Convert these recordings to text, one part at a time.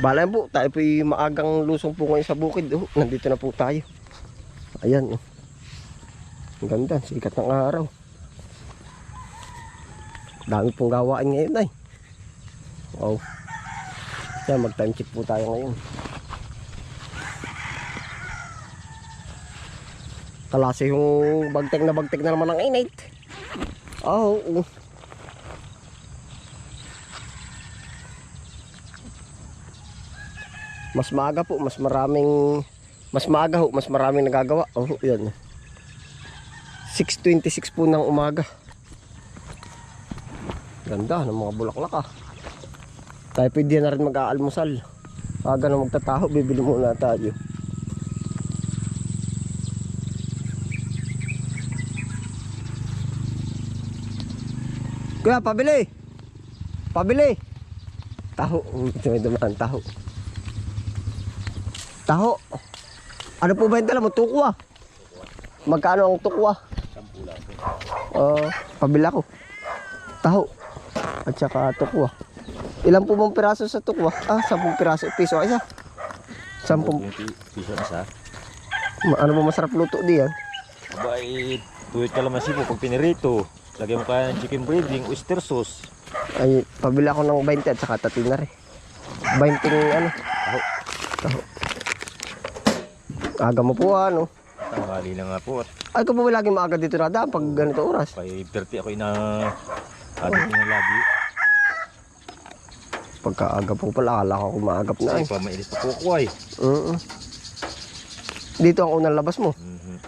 Bala po, tayo po maagang lusong po ngayon sa bukid. Oh, nandito na po tayo. Ayan. Oh. Ang ganda, sikat ng araw. Dami pong gawain ngayon ay. Wow. Yan, mag-time check po tayo ngayon. Kalase yung bagtek na bagtek na naman ng init. Oh, oo. Mas maaga po, mas maraming mas maaga ho, mas maraming nagagawa. Oh, yan. 6.26 po ng umaga. Ganda ng mga bulaklak ah. Tayo pwede na rin mag-aalmusal. Aga na magtataho, bibili muna tayo. Kuya, pabili! Pabili! Taho. May dumaan, taho. Taho. Ano po ba yung dala mo? Tukwa. Magkano ang tukwa? Uh, pabila ko. Taho. At saka tukwa. Ilan po bang piraso sa tukwa? Ah, 10 piraso. Piso isa. 10. piso isa. Ma- Ano ba masarap luto diyan? Bait, tuwid ka lang masipo pag pinirito. Lagyan mo kaya ng chicken breading, oyster sauce. Ay, pabila ko ng 20 at saka tatin na rin. 20 ano? Taho. Taho. Aga mo po ano? Tanghali na nga po. Ay, ko po ba lagi maaga dito na daan pag ganito oras? kay 30 ako ina adik na lagi. Pagkaaga po pala, akala ko kumaagap na eh. Kasi pa mainit pa po ako ay. Oo. Dito ang unang labas mo. Mhm.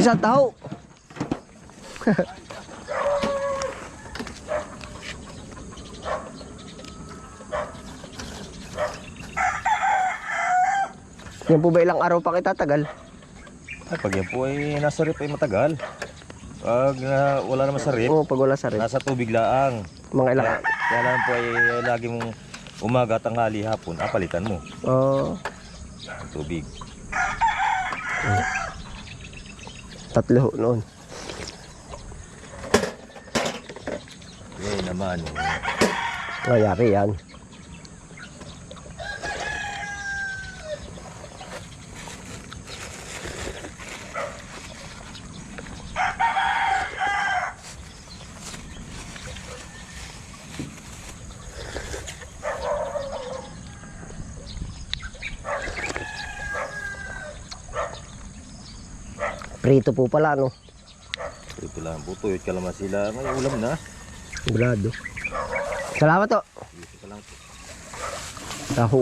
Isa tao. Yan po ba ilang araw pa kitatagal? Ay, pag yan po ay nasa rip ay matagal. Pag ah, wala naman sa rip, Oo, pag wala sa rin. nasa tubig laang. Mga ilang. Kaya, kaya lang po ay lagi mong umaga, tanghali, hapon, apalitan mo Oh, ang tubig. tatlo ho noon. Ngayon naman, Nangyari yan. Prito po pala, no? ito lang po, tuyot ka naman sila. May ulam na. Sigurado. Salamat to. Dito ka lang po. Taho.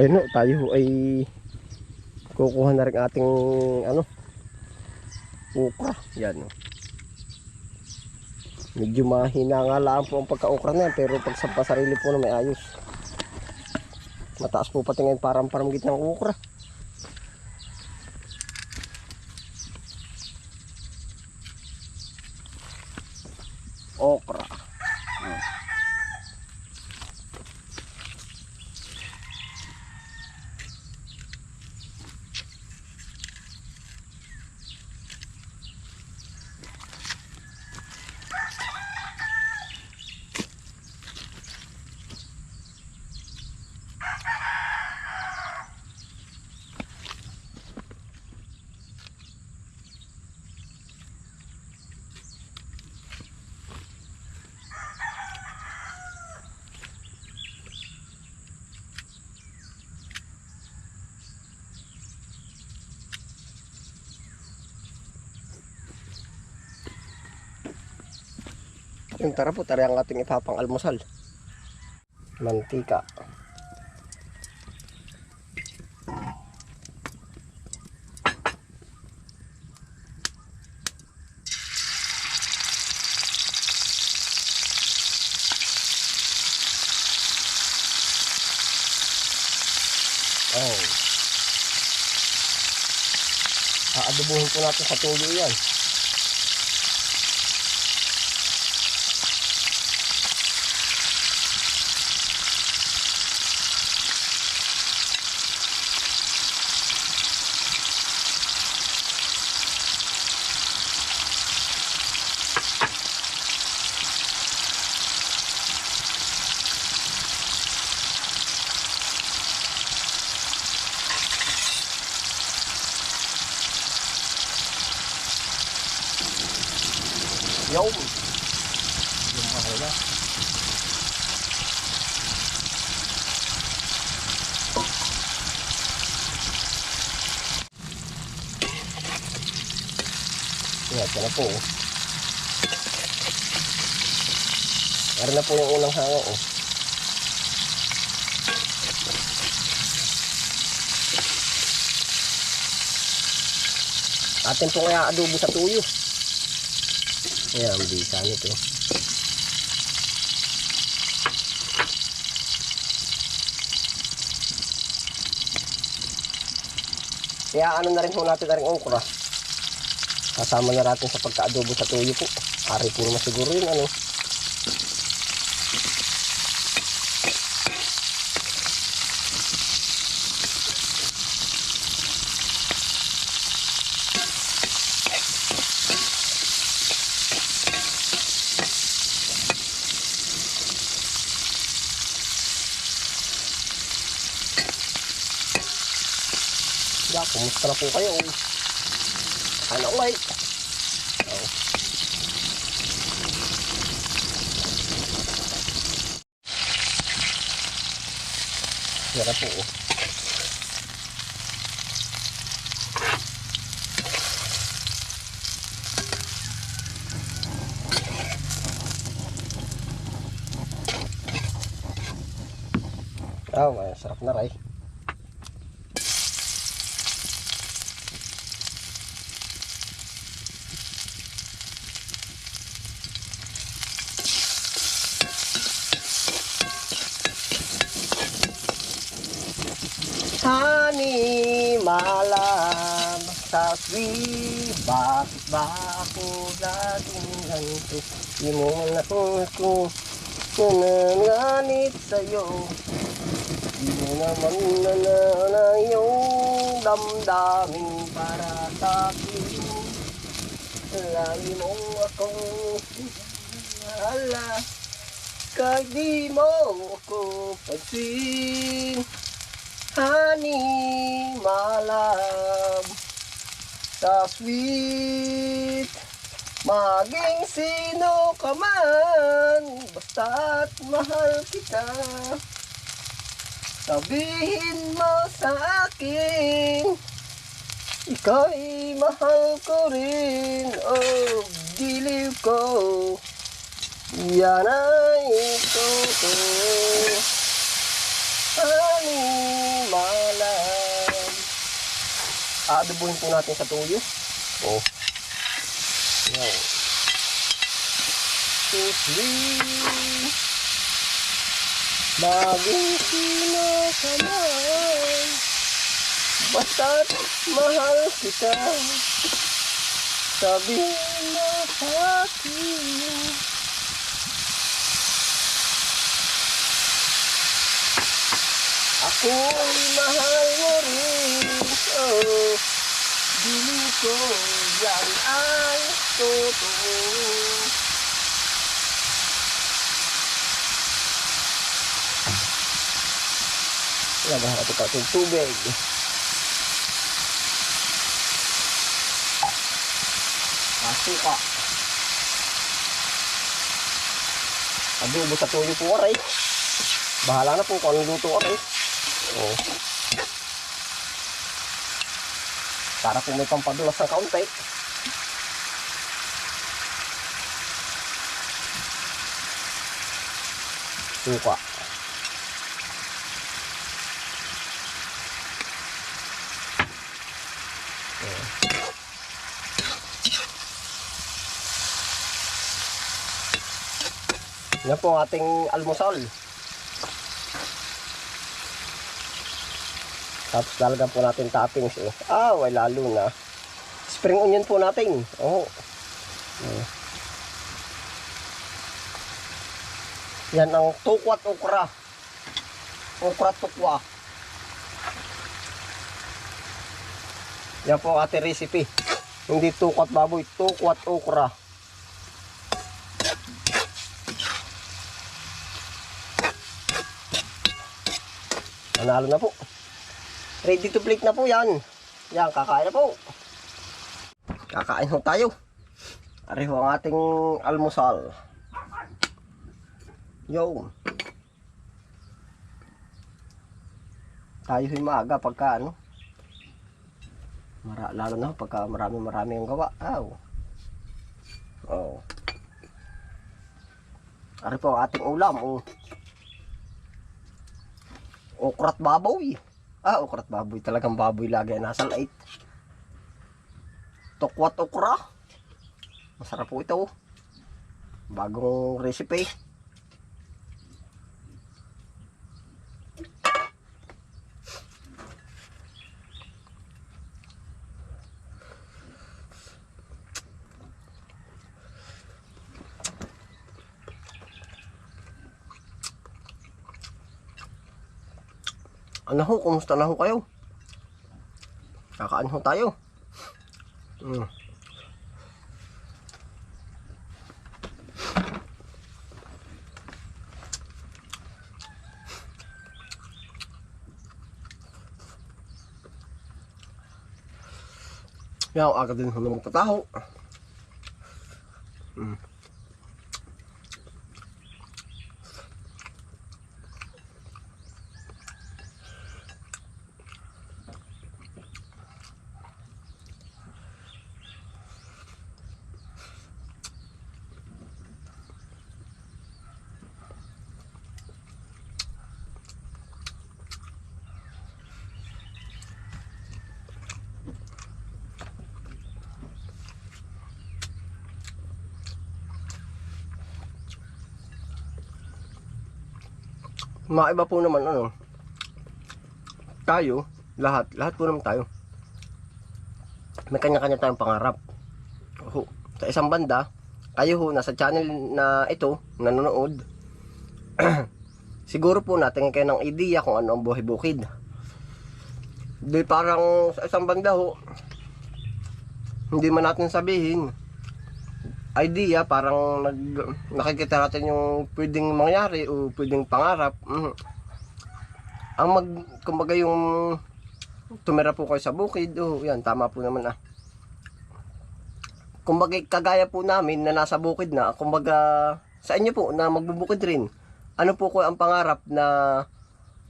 Ayun no, tayo ay kukuha na rin ating ano ukra. Yan no. Medyo mahina nga lang po ang pagka-ukra na yan, pero pag sa pasarili po na may ayos. Mataas po pati ngayon parang parang gitnang ukra. Okra. Yung tara po, tara ang ating ipapang almusal. Mantika. Oh. Aadobohin po natin sa tuyo yan. Yung. Yung mahalaga. Yan na po. oh. Meron na po yung unang hango. Oh. Atin po kaya adobo sa tuyo. Ayan, ang bisa nito. Kaya ano na rin po natin na rin okra. Kasama na natin sa pagka-adobo sa tuyo po. Ari po naman siguro yun ano. Kumusta na po kayo? Ano may? Oh. Yan na po. oh. Oh, may sarap na ray. Honey, malam sa sweet Bakit ba ako laging ganito? Di mo man ako ako Nananganit sa'yo. Di mo naman nanana yung damdamin para sa'kin. Lagi mo akong Ala Kahit di mo ako pansin Honey, malam sa sweet. Maging sino ka man Basta't mahal kita. Sabihin mo sa akin Ika'y mahal ko rin. Oh, diliw ko Yan ay totoo. Honey, malam. Aadobuhin po natin sa tuyo. Oh. Yan. Three. Maging man. Basta't mahal kita. Sabihin mo sa akin. Ako'y mahal mo rin oh, Dili ko yan ay totoo Lagahan natin ito itong tubig Masuka Adobo sa tuyo po aray Bahala na po kung anong luto aray Oh. Para kung may pampadulas ng kaunti. Suka. Yan po ating almusal. Tapos lalagyan po natin toppings. Oh. Ah, way lalo na. Spring onion po natin. Oh. Oh. Yan ang tukwat okra. Okra tukwa. Yan po ang ating recipe. Hindi tukwat baboy, tukwat okra. Nanalo na po. Ready to plate na po yan. Yan, kakain na po. Kakain ho tayo. Ari ho ang ating almusal. Yo. Tayo ho'y maaga pagka ano. Mara, lalo na pagka marami marami ang gawa. Aw. Oh. Ari po ang ating ulam. Oh. Okrat baboy. Ah, okrat baboy. Talagang baboy lagi. Nasa light. Tokwat okra. Masarap po ito. Bagong recipe. Ano ho, kumusta na ho kayo? Kakaan ho tayo. Mm. Yan, ang aga din ho na magtataho. Maiba po naman ano. Tayo, lahat, lahat po naman tayo. May kanya-kanya tayong pangarap. Ho, sa isang banda, kayo ho, nasa channel na ito, nanonood, siguro po natin kayo ng ideya kung ano ang buhay bukid. Di parang sa isang banda ho, hindi man natin sabihin, idea, parang nag, nakikita natin yung pwedeng mangyari o pwedeng pangarap. Mhm. Ang mag, kumbaga yung tumira po kayo sa bukid, oh, yan, tama po naman ah. Kumbaga, kagaya po namin na nasa bukid na, kumbaga, sa inyo po na magbubukid rin. Ano po ko ang pangarap na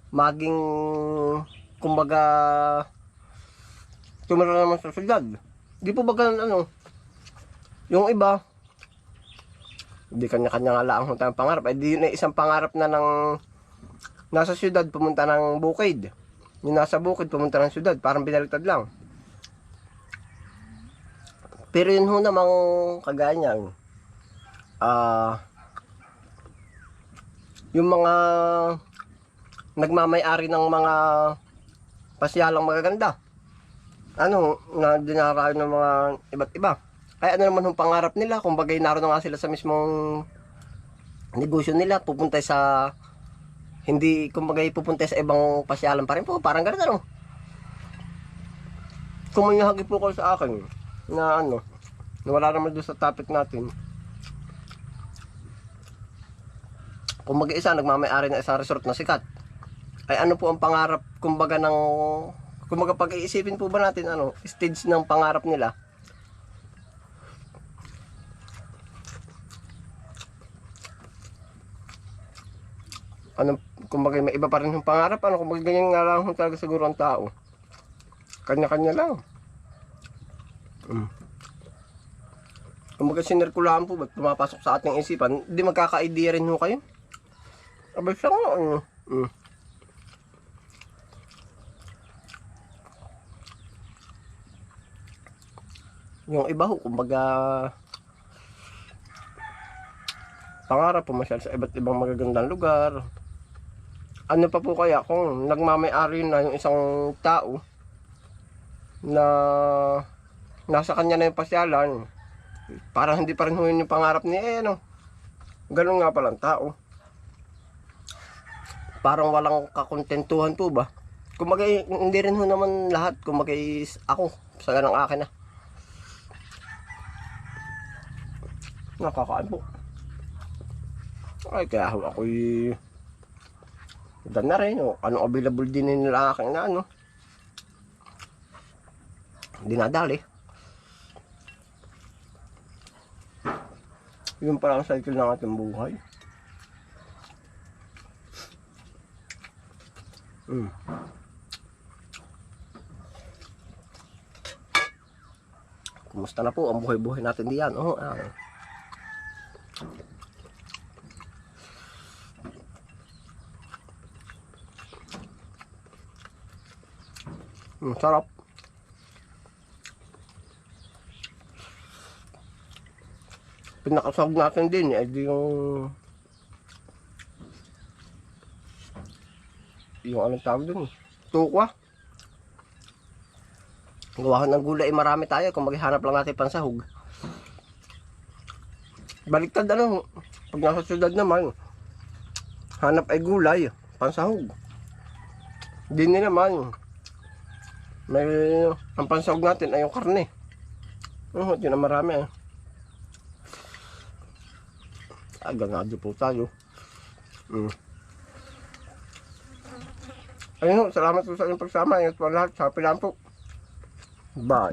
maging, kumbaga, tumira naman sa syudad. Di po ba ganun, ano, yung iba, hindi kanya-kanya nga lang tayong pangarap. Eh, di ay isang pangarap na ng nasa syudad pumunta ng bukid. Yung nasa bukid pumunta ng syudad, parang binaliktad lang. Pero yun ho namang kagaya niyan. Ah, yung mga nagmamay-ari ng mga pasyalang magaganda. Ano, na dinarayo ng mga iba't iba. Ay ano naman yung pangarap nila, kung bagay naroon na nga sila sa mismong negosyo nila, pupunta sa hindi kumbaga pupunta sa ibang pasyalan pa rin po, parang ganun ano. Kung may hagi po ko sa akin na ano, na wala naman doon sa topic natin. Kung mag-isa nagmamay-ari ng isang resort na sikat, ay ano po ang pangarap kumbaga ng kumbaga pag-iisipin po ba natin ano, stage ng pangarap nila ano, kumbaga may iba pa rin yung pangarap, ano, kumbaga ganyan nga lang talaga siguro ang tao. Kanya-kanya lang. Mm. Kumbaga sinirkulahan po, ba't pumapasok sa ating isipan, hindi magkaka-idea rin ho kayo. Abay siya nga, ano. Mm. Yung iba ho, kumbaga, pangarap pumasyal sa iba't ibang magagandang lugar. Ano pa po kaya kung nagmamay-ari na yung isang tao na nasa kanya na yung pasyalan, parang hindi pa rin yun yung pangarap ni eh, no? Ganun nga palang tao. Parang walang kakontentuhan po ba? Kumbaga, hindi rin ho naman lahat. Kumbaga, ako, sa ganang akin na. Nakakaan po. Ay, kaya ho ako'y dan na rin. Oh. Anong available din nila aking na ano. Dinadali. Yun pala ang cycle ng ating buhay. Mm. Kumusta na po ang buhay-buhay natin diyan? Oh, ah. Mm, sarap. Pinakasag natin din, eh, yung... Yung anong tawag dun, tukwa. Gawahan ng gulay, marami tayo kung maghanap lang natin pansahog. Baliktad ano, pag nasa syudad naman, hanap ay gulay, pansahog. Din naman, may ang pansahog natin ay yung karne. Oh, yun na marami ah. Ah, ganado po tayo. Mm. Ayun salamat po sa inyong pagsama. Ingat po lahat. Happy lang po. Bye.